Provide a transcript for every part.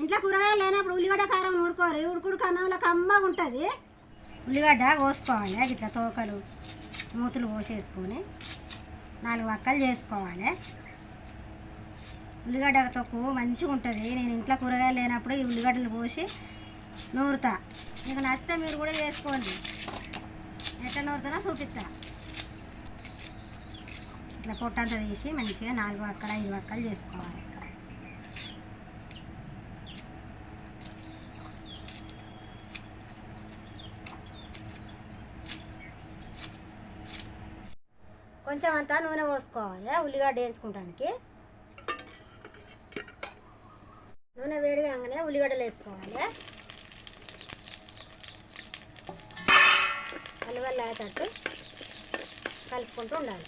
ఇంట్లో కూరగాయలు లేనప్పుడు ఉల్లిగడ్డ కారం నూరుకోరు. ఉడుకుడు కన్నంలో కమ్మగా ఉంటుంది. ఉల్లిగడ్డ కోసుకోవాలి ఇట్లా తోకలు మూతులు పోసేసుకొని నాలుగు వక్కలు చేసుకోవాలి. ఉల్లిగడ్డ తొక్కు మంచిగా ఉంటుంది. నేను ఇంట్లో కూరగాయలు లేనప్పుడు ఈ ఉల్లిగడ్డలు పోసి నూరుతా. మీకు నచ్చితే మీరు కూడా చేసుకోండి. ఎట్లా నూరుతానో చూపిస్తా. ఇట్లా పొట్టంతా తీసి మంచిగా నాలుగు వక్కలు ఐదు వక్కలు చేసుకోవాలి. కొంచెం అంతా నూనె పోసుకోవాలి ఉల్లిగడ్డ వేయించుకోవడానికి నూనె వేడి కాగానే ఉల్లిగడ్డలు వేసుకోవాలి. అల్లువల్లాగేటట్టు కలుపుకుంటూ ఉండాలి.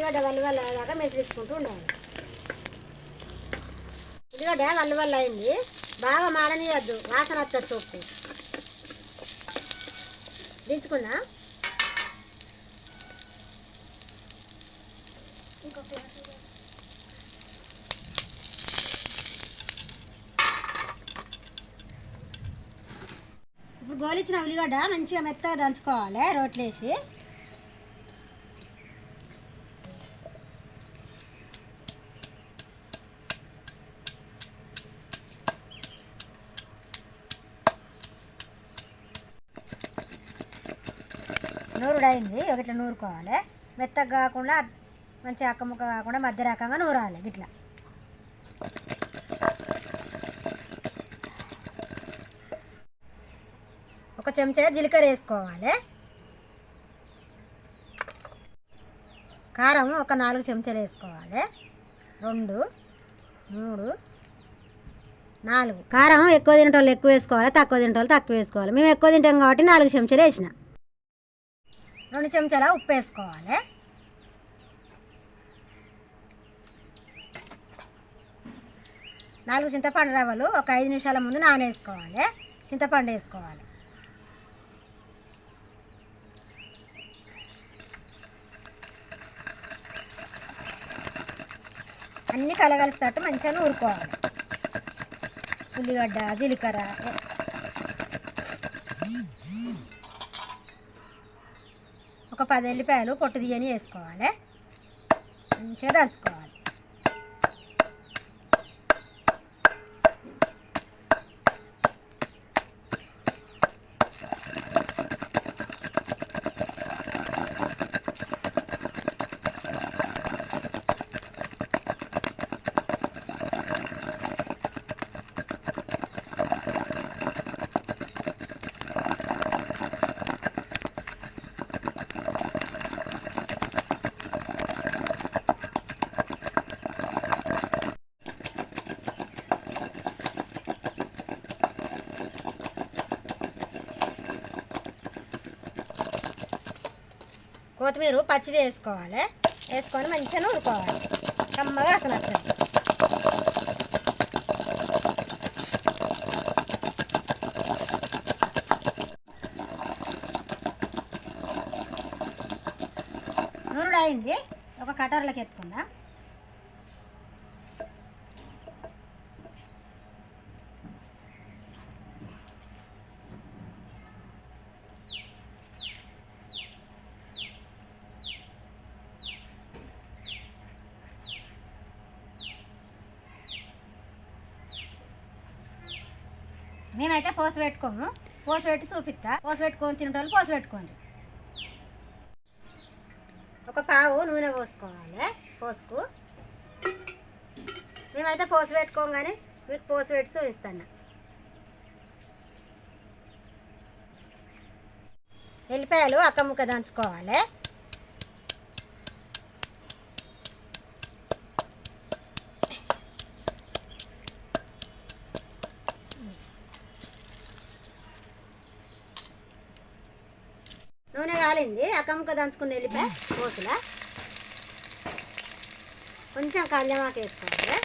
ఉల్లిగడ్డ వల్ల వల్ల దాకా మెసిరించుకుంటూ ఉండాలి. ఉల్లిగడ్డ వల్ల వల్ల అయింది బాగా మాడనీయద్దు. వాసన వస్తుంది తొక్కు దించుకుందా? ఇప్పుడు గోలిచ్చిన ఉల్లిగడ్డ మంచిగా మెత్తగా దంచుకోవాలి రోట్లేసి. నూరుడు అయింది ఒకటి నూరుకోవాలి. మెత్తగా కాకుండా మంచి అక్కముక్క కాకుండా మధ్య రకంగా నూరాలి గిట్లా. ఒక చెంచా జీలకర్ర వేసుకోవాలి. కారం ఒక నాలుగు చెంచాలు వేసుకోవాలి. రెండు మూడు నాలుగు. కారం ఎక్కువ తినేటోళ్ళు ఎక్కువ వేసుకోవాలి తక్కువ తినేటోళ్ళు తక్కువ వేసుకోవాలి. మేము ఎక్కువ తింటాం కాబట్టి నాలుగు చెంచాలు వేసినా. రెండు చెంచాల ఉప్పు వేసుకోవాలి. నాలుగు చింతపండు రవ్వలు ఒక ఐదు నిమిషాల ముందు నానేసుకోవాలి. చింతపండు వేసుకోవాలి. అన్నీ కలగలిసేటట్టు మంచిగా నూరుకోవాలి. ఉల్లిగడ్డ జీలకర్ర ఒక పది ఎల్లిపాయలు పొట్టు తీయని వేసుకోవాలి. మంచిగా దంచుకోవాలి. కొత్తిమీర పచ్చిది వేసుకోవాలి. వేసుకొని మంచిగా నూరుకోవాలి. కమ్మగా అసలు వస్తుంది నూరుడు అయింది. ఒక కటర్లోకి ఎత్తుకుందా మేమైతే పోసి పెట్టుకోము పోసి పెట్టి చూపిస్తా. పోసి పెట్టుకొని తినేటోళ్ళు పోసి పెట్టుకోండి. ఒక పావు నూనె పోసుకోవాలి. పోసుకు. మేమైతే పోసి పెట్టుకోం కానీ మీకు పోసి పెట్టి చూపిస్తాను. వెళ్ళిపోయాలు అక్క ముక్క దంచుకోవాలి. నూనె కాలింది అక్క ముక్క దంచుకుని వెళ్ళిపోయి కోసుల కొంచెం కళ్యామాకు వేసుకోవాలి.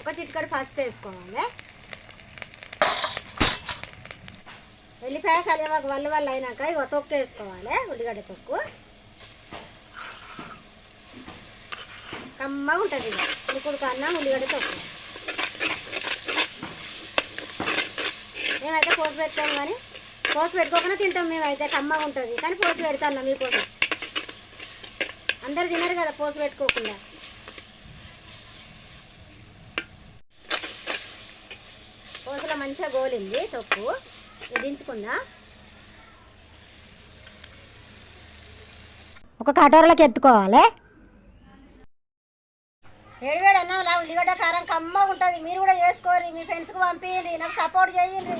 ఒక చిటికడు పసుపు వేసుకోవాలి. వెళ్ళిపోయి కలియమాకు వల్ల వల్ల అయినాక ఇక తొక్కు వేసుకోవాలి ఉల్లిగడ్డ తొక్కు. కమ్మగా ఉంటుంది ఇక ఉడుకుడు కన్నా ఉల్లిగడ్డ తొక్కు. మేమైతే పోసి పెడతాం కానీ పోసి పెట్టుకోకుండా తింటాం మేమైతే కమ్మగా ఉంటుంది. కానీ పోసి పెడతాను మీకోసం? అందరు తినరు కదా పోసి పెట్టుకోకుండా. పోసలో మంచిగా గోలింది తొక్కు. ఇది దించుకుందా? ఒక కటోరలోకి ఎత్తుకోవాలి. ఏడువేడు అన్నంలా ఉల్లిగడ్డ కారం కమ్మగా ఉంటుంది మీరు కూడా చేసుకోరు మీ ఫ్రెండ్స్కి పంపించండి నాకు సపోర్ట్ చేయండి